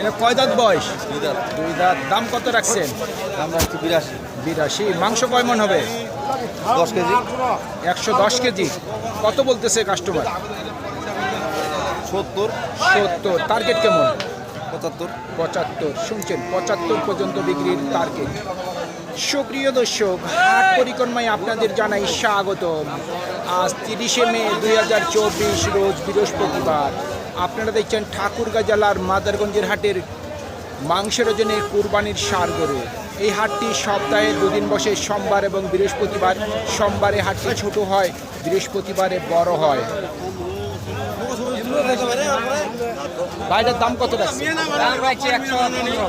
এটা কয় দাঁত বয়স? দুই দাঁত। দুই দাঁত। দাম কত রাখছেন? বিরাশি। বিরাশি। মাংস কয় মন হবে? দশ কেজি। একশো দশ কেজি। কত বলতেছে কাস্টমার সত্তর। সত্তর। টার্গেট কেমন? পঁচাত্তর। পঁচাত্তর। শুনছেন পঁচাত্তর পর্যন্ত বিক্রির টার্গেট সুপ্রিয় দর্শক হাট পরিক্রমায় আপনাদের জানাই স্বাগত আজ তিরিশে মে দুই হাজার চব্বিশ রোজ বৃহস্পতিবার। আপনারা দেখছেন ঠাকুরগাঁ জেলার মাদারগঞ্জের হাটের মাংসের ওজনে কুরবানির সার গরু। এই হাটটি সপ্তাহে দুদিন বসে সোমবার এবং বৃহস্পতিবার। সোমবারে হাটটি ছোট হয় বৃহস্পতিবারে বড় হয়। বাইরের দাম কত রাখছে একশো পনেরো।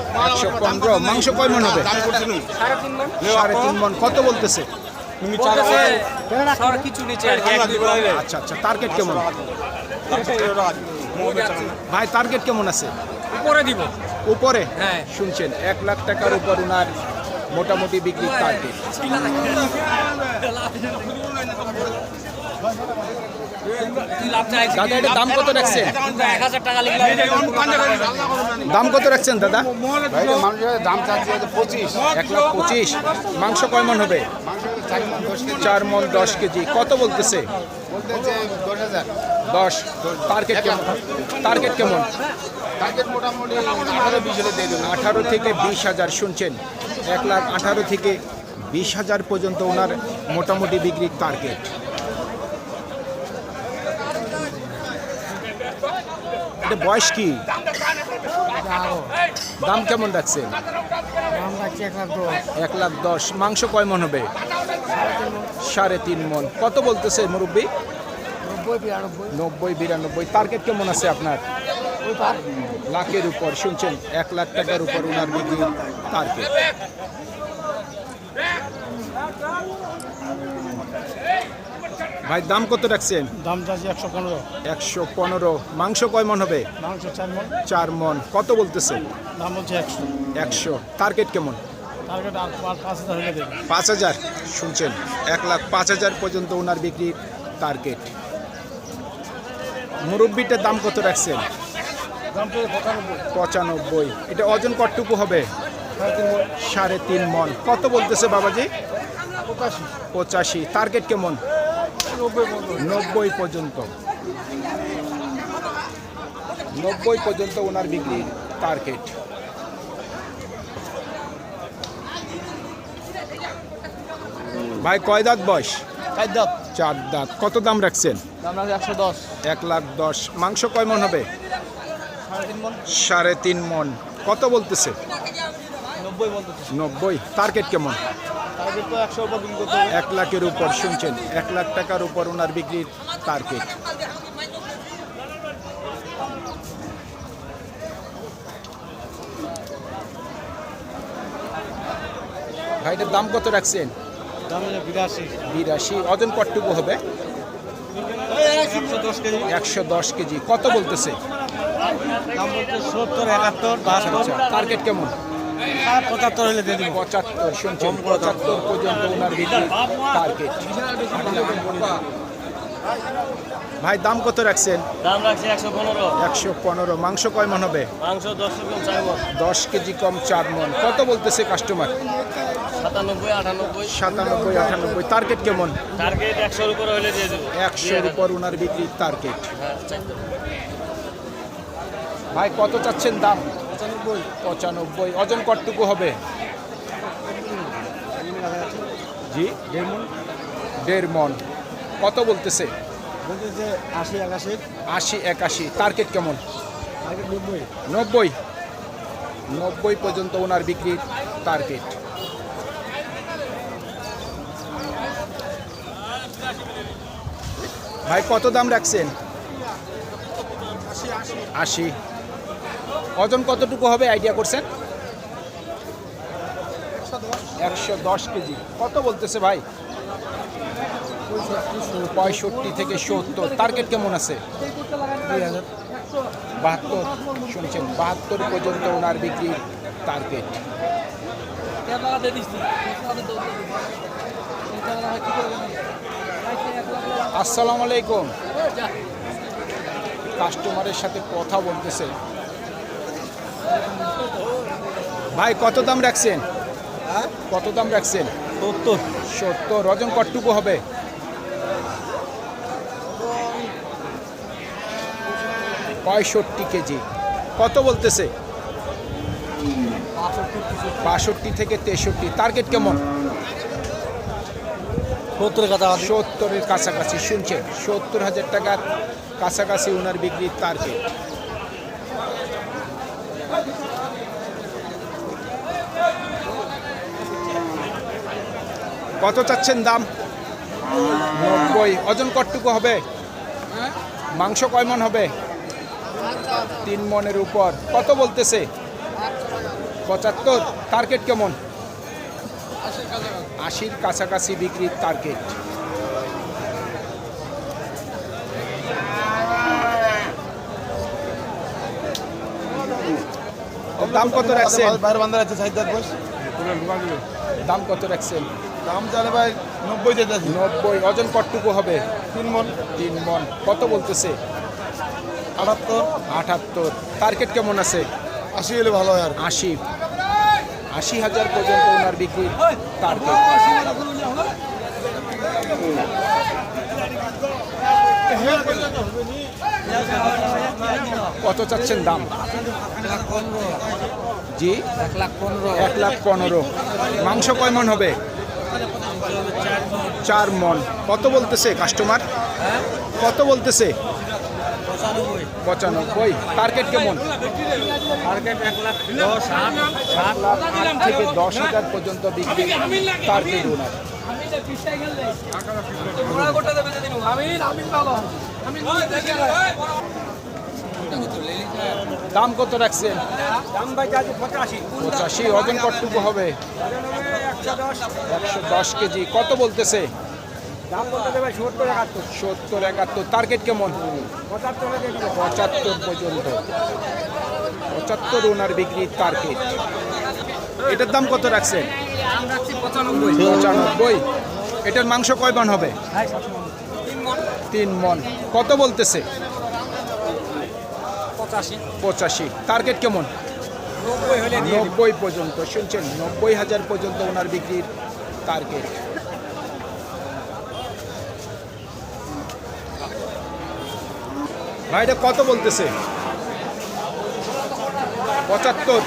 মাংস কয় মন হবে? সাড়ে তিন মন। কত বলতেছে? আচ্ছা আচ্ছা টার্গেট কেমন? ভাই টার্গেট কেমন আছে? উপরে দিব। উপরে? হ্যাঁ। শুনছেন এক লাখ টাকার উপর ওনার মোটামুটি বিক্রির টার্গেট দাদা এটা দাম কত রাখছেন? দাম কত রাখছেন দাদা? মানুষের দাম চাচ্ছি পঁচিশ এক লাখ পঁচিশ। মাংস কয় মন হবে? চার মন দশ কেজি কত বলতেছে? দশ টার্গেট কেমন? টার্গেট কেমন? আঠারো থেকে বিশ হাজার শুনছেন। এক লাখ আঠারো থেকে বিশ হাজার পর্যন্ত ওনার মোটামুটি বিক্রির টার্গেট এটা বয়স কি? দাম কেমন রাখছেন? এক লাখ দশ। মাংস কয় মন হবে? সাড়ে তিন মন। কত বলতেছে মুরব্বী? নব্বই বিরানব্বই। টার্গেট কেমন আছে আপনার? লাখের উপর। শুনছেন এক লাখ টাকার উপর ওনার বিক্রি টার্গেট ভাই দাম কত রাখছেন? দাম চাচ্ছি একশো পনেরো। একশো পনেরো। মাংস কয় মন হবে? মাংস চার মন। চার মন। কত বলতেছে দাম হচ্ছে একশো। একশো। টার্গেট কেমন? পাঁচ হাজার শুনছেন এক লাখ পাঁচ হাজার পর্যন্ত ওনার বিক্রির টার্গেট। মুরব্বিটার দাম কত রাখছেন? পঁচানব্বই। এটা ওজন কটটুকু হবে? সাড়ে তিন মন। সাড়ে তিন মন। কত বলতেছে বাবাজি? পঁচাশি। পঁচাশি। টার্গেট কেমন? নব্বই পর্যন্ত। নব্বই পর্যন্ত। ওনার বিক্রি টার্গেট ভাই কয় দাঁত বয়স? চার দাম চার দাঁত। কত দাম রাখছেন? একশো দশ। এক লাখ দশ। মাংস কয় মন হবে? সাড়ে তিন মন। কত বলতেছে? নব্বই বলতেছে। নব্বই। টার্গেট কেমন? টার্গেট এক লাখের উপর শুনছেন? এক লাখ টাকার উপর ওনার বিক্রির টার্গেট ভাইটার দাম কত রাখছেন? বিরাশি। ওজন কটটুকু হবে? একশো দশ কেজি। কত বলতেছে? একাত্তর আচ্ছা আচ্ছা। টার্গেট কেমন? পঁচাত্তর হলে দিয়ে দিব। পঁচাত্তর শুনছেন? পঁচাত্তর পর্যন্ত ওনার টার্গেট ভাই দাম কত রাখছেন? দাম রাখছি একশো পনেরো। একশো পনেরো। মাংস কয় মন হবে? মাংস দশ রকম চার মন। দশ কেজি কম চার মন। কত বলতেছে কাস্টমার সাতানব্বই আটানব্বই। সাতানব্বই আটানব্বই। টার্গেট কেমন? টার্গেট একশোর উপরে হলে দিয়ে দেবো। একশোর উপর ওনার বিক্রির টার্গেট হ্যাঁ ভাই কত চাচ্ছেন দাম? পঁচানব্বই। ওজন কতটুকু হবে? জি? দেড় মন। কত বলতেছে? বলতেছে আশি একাশি। আশি একাশি। টার্গেট কেমন? নব্বই। নব্বই? নব্বই পর্যন্ত ওনার বিক্রির টার্গেট ভাই কত দাম রাখছেন? আশি। ওজন কতটুকু হবে? আইডিয়া করছেন? একশো দশ কেজি। কত বলতেছে ভাই? পঁয়ষট্টি থেকে সত্তর। টার্গেট কেমন আছে? বাহাত্তর। শুনছেন, বাহাত্তর পর্যন্ত ওনার বিক্রি টার্গেট আসসালামু আলাইকুম। কাস্টমারের সাথে কথা বলতেছে। ভাই কত দাম রাখছেন? কত দাম রাখছেন? সত্তর। সত্তর। ওজন কতটুকু হবে? পঁয়ষট্টি কেজি। কত বলতেছে? বাষট্টি থেকে তেষট্টি। টার্গেট কেমন? সত্তরের কথা সত্তরের কাছাকাছি। শুনছেন? সত্তর হাজার টাকার কাছাকাছি ওনার বিক্রির টার্গেট কত চাচ্ছেন দাম? নব্বই। ওজন কতটুকু হবে? মাংস কয় মন হবে? তিন মনের উপর। কত বলতেছে? পঁচাত্তর। টার্গেট কেমন? আশির কাছাকাছি বিক্রির টার্গেট দাম কত রাখছেন বাইরে বান্দার আছে সাইদার বস দাম কত রাখছেন দাম চালে ভাই নব্বই যেতে আছে নব্বই ওজন কটটুকু হবে তিন মন তিন মন কত বলতেছে আটাত্তর আটাত্তর টার্গেট কেমন আছে আশি হলে ভালো হয় আর আশি আশি হাজার পর্যন্ত ওনার বিক্রির টার্গেট কত চাচ্ছেন দাম? জি? এক লাখ পনেরো। এক লাখ পনেরো মাংস কয় মন হবে? চার মন। কত বলতেছে কাস্টমার কত বলতেছে? পঁচানব্বই। টার্গেট কেমন? টার্গেট এক লাখ দশ আট সাত আট থেকে দশ হাজার পর্যন্ত বিক্রি টার্গেট ওনার দাম কত রাখছেন দাম ভাই চার্জ পঁচাশি। পঁচাশি ওজন কতটুকু হবে? একশো দশ কেজি। কত বলতেছে? সত্তর একাত্তর। টার্গেট কেমন? পঁচাত্তর পঁচাত্তর পর্যন্ত। পঁচাত্তর ওনার বিক্রির টার্গেট। এটার দাম কত রাখছেন? রাখছি পঁচানব্বই। এটার মাংস কয় মন হবে? তিন মন। কত বলতেছে? পঁচাশি। টার্গেট কেমন। নব্বই পর্যন্ত। শুনছেন নব্বই হাজার পর্যন্ত ওনার বিক্রির টার্গেট। ভাই এটা কত বলতেছে? পঁচাত্তর।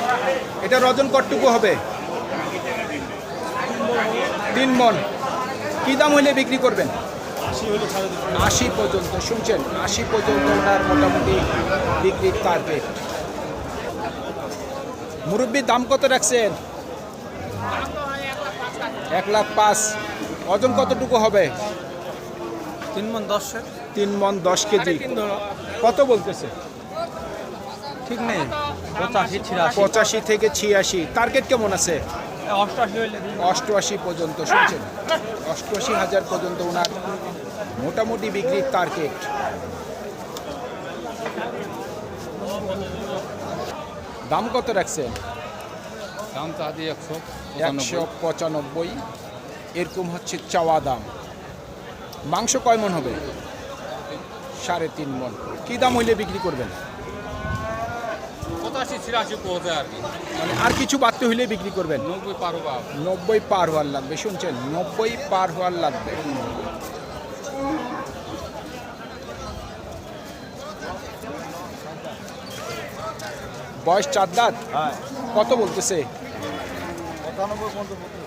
এটার ওজন কতটুকু হবে? তিন মন। কী দাম হইলে বিক্রি করবেন? আশি পর্যন্ত। শুনছেন আশি পর্যন্ত ওনার মোটামুটি বিক্রির টার্গেট মুরব্বির দাম কত রাখছেন? এক লাখ পাঁচ। ওজন কতটুকু হবে? তিন মন দশ। তিন মন দশ কেজি। কত বলতেছে? ঠিক নেই। পঁচাশি ছিয়াশি। পঁচাশি থেকে ছিয়াশি। টার্গেট কেমন আছে? অষ্টআশি পর্যন্ত শুনছেন? অষ্টআশি হাজার পর্যন্ত ওনার মোটামুটি বিক্রির টার্গেট দাম কত রাখছেন? দাম একশো একশো পঁচানব্বই। এরকম হচ্ছে চাওয়া দাম। মাংস কয় মন হবে? সাড়ে তিন মন। কী দাম হইলে বিক্রি করবেন? আর কি। মানে আর কিছু বাড়তে হইলে বিক্রি করবেন? নব্বই পারো বা নব্বই পার হওয়ার লাগবে শুনছেন? নব্বই পার হওয়ার লাগবে। বয়স চার দাঁত? কত বলতেছে?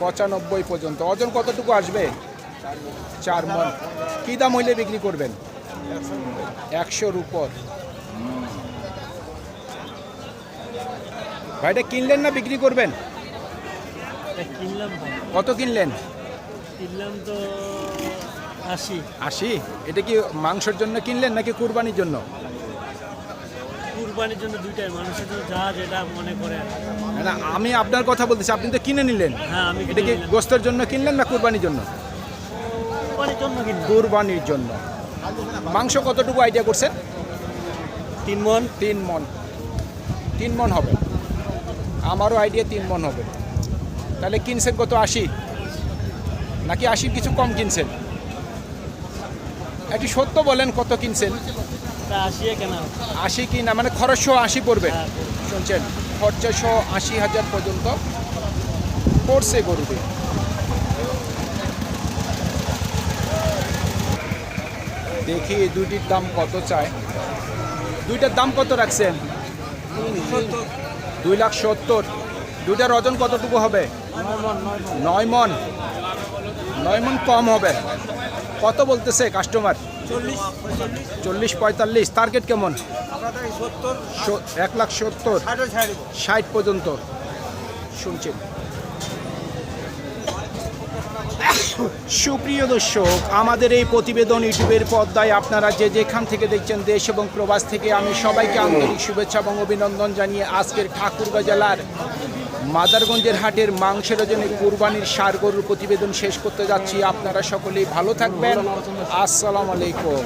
পঁচানব্বই পর্যন্ত ওজন কতটুকু আসবে? চার মন। কী দাম হইলে বিক্রি করবেন? একশোর উপর ভাইটা কিনলেন না বিক্রি করবেন? কিনলাম কত কিনলেন? কিনলাম তো আশি। আশি? এটা কি মাংসের জন্য কিনলেন নাকি কুরবানির জন্য? কুরবানির জন্য দুইটাই মানুষের যা যেটা মনে করে না আমি আপনার কথা বলতেছি আপনি তো কিনে নিলেন। হ্যাঁ আমি এটা কি গোস্তের জন্য কিনলেন না কুরবানির জন্য? কুরবানির জন্য কুরবানির জন্য। মাংস কতটুকু আইডিয়া করছেন? তিন মন। তিন মন। তিন মন হবে। আমারও আইডিয়া তিন মন হবে। তাহলে কিনছেন কত আশি? নাকি আশির কিছু কম কিনছেন? একটু সত্য বলেন কত কিনছেন? কেনা আশি কি না? মানে খরচ সহ আশি পড়বে? হ্যাঁ, শুনছেন? খরচা সহ আশি হাজার পর্যন্ত পড়ছে গরুতে দেখি এই দুইটির দাম কত চায়। দুইটার দাম কত রাখছেন? দুই লাখ সত্তর। দুইটার ওজন কতটুকু হবে? নয় মন। নয় মন কম হবে। কত বলতেছে কাস্টমার চল্লিশ পঁয়তাল্লিশ। টার্গেট কেমন? এক লাখ সত্তর। ষাট পর্যন্ত। শুনছেন? সুপ্রিয় দর্শক, আমাদের এই প্রতিবেদন ইউটিউবের পর্দায় আপনারা যে যেখান থেকে দেখছেন দেশ এবং প্রবাস থেকে আমি সবাইকে আন্তরিক শুভেচ্ছা এবং অভিনন্দন জানিয়ে আজকের ঠাকুরগাঁ জেলার মাদারগঞ্জের হাটের মাংসের ওজনে কুরবানির সার গরুর প্রতিবেদন শেষ করতে যাচ্ছি। আপনারা সকলেই ভালো থাকবেন। আসসালামু আলাইকুম।